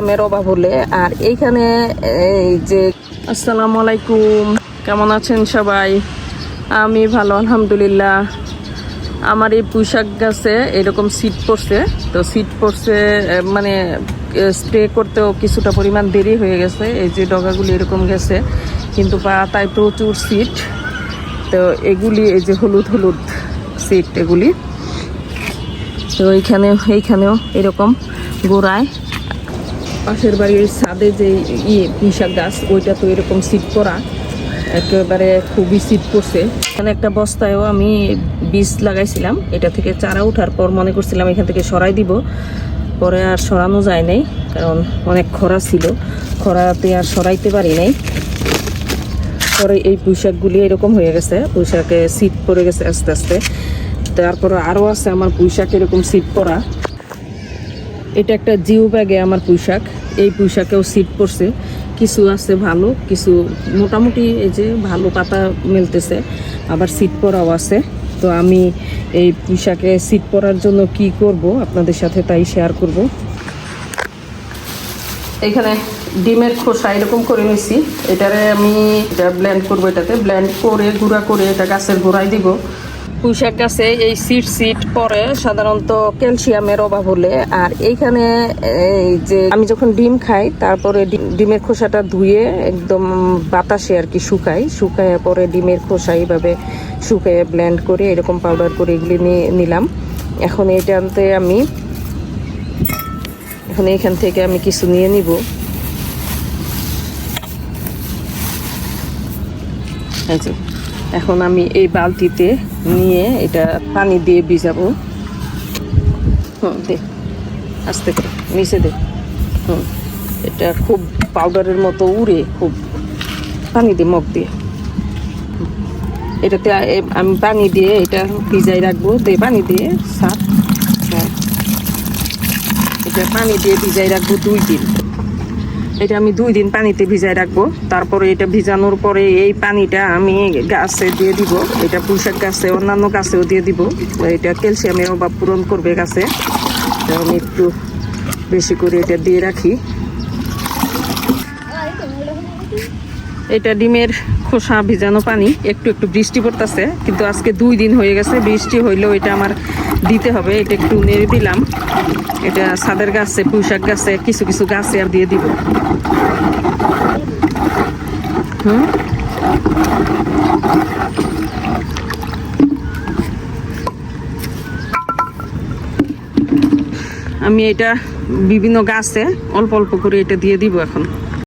হলে আর এইখানে এই যে আসসালামু আলাইকুম। কেমন আছেন সবাই? আমি ভালো, আলহামদুলিল্লাহ। আমার এই পুঁইশাক গাছে এরকম সিট পড়ছে, তো সিট পড়ছে মানে স্প্রে করতেও কিছুটা পরিমাণ দেরি হয়ে গেছে। এই যে ডগাগুলি এরকম গেছে, কিন্তু পাতায় প্রচুর সিট তো এগুলি এই যে হলুদ হলুদ সিট এগুলি। তো এইখানে, এইখানেও এরকম গোড়ায় পাশের বাড়ির ছাদে যে ইয়ে পুঁইশাক গাছ, ওইটা তো এরকম সিট করা একেবারে খুবই সিট করছে এখানে একটা বস্তায়ও আমি বীজ লাগাইছিলাম। এটা থেকে চারা ওঠার পর মনে করছিলাম এখান থেকে সরাই দিব। পরে আর সরানো যায় নাই, কারণ অনেক খরা ছিল। খরাতে আর সরাইতে পারি নাই। পরে এই পুঁইশাকগুলি এরকম হয়ে গেছে। পুঁইশাকে সিট পড়ে গেছে আস্তে আস্তে। তারপরে আরও আছে আমার পুঁইশাক এরকম সিট পড়া। এটা একটা জিও ব্যাগে আমার পুঁইশাক। এই পুঁইশাকেও সিট পড়ছে। কিছু আছে ভালো, কিছু মোটামুটি এই যে ভালো পাতা মেলতেছে, আবার সিট পড়াও আছে। তো আমি এই পুঁইশাকে সিট পড়ার জন্য কি করব আপনাদের সাথে তাই শেয়ার করব। এখানে ডিমের খোসা এরকম করে নিছি। এটারে আমি এটা ব্লেন্ড করব এটাতে। ব্ল্যান্ড করে, গুঁড়া করে এটা গাছের গোড়ায় দিব। পুঁইশাক গাছে এই সিট সিট পরে সাধারণত ক্যালসিয়ামের অভাব হলে। আর এইখানে এই যে আমি যখন ডিম খাই তারপরে ডিমের খোসাটা ধুয়ে একদম বাতাসে আর কি শুকাই। শুকায় পরে ডিমের খোসা এইভাবে শুকায় ব্লেন্ড করে এরকম পাউডার করে এগুলি নিয়ে নিলাম। এখন এটাতে আমি এখন এখান থেকে আমি কিছু নিয়ে নিব। যে, এখন আমি এই বালতিতে নিয়ে এটা পানি দিয়ে ভিজাবো। হুম, দে, আস্তে করে মিশে দে। হুম, এটা খুব পাউডারের মতো উড়ে খুব পানি দিয়ে মগ দিয়ে। এটাতে আমি পানি দিয়ে এটা ভিজাই রাখব। দে, পানি দিয়ে সাপ হ্যাঁ এটা পানি দিয়ে ভিজাই রাখব দুই দিন। এটা আমি দুই দিন পানিতে ভিজাই রাখব। তারপরে এটা ভিজানোর পরে এই পানিটা আমি গাছে দিয়ে দিব। এটা পুঁইশাক গাছে, অন্যান্য গাছেও দিয়ে দিব। এটা ক্যালসিয়ামের অভাব পূরণ করবে গাছে। আমি একটু বেশি করে এটা দিয়ে রাখি। এটা ডিমের খোসা ভিজানো পানি। একটু একটু বৃষ্টি পড়তেছে, কিন্তু আজকে দুই দিন হয়ে গেছে বৃষ্টি হইলেও এটা আমার দিতে হবে, এটা একটু নেড়ে দিলাম। এটা ছাদের গাছে, পুঁইশাক গাছে, কিছু কিছু গাছে আর দিয়ে দিব। হুম? আমি এটা বিভিন্ন গাছে অল্প অল্প করে এটা দিয়ে দিব এখন।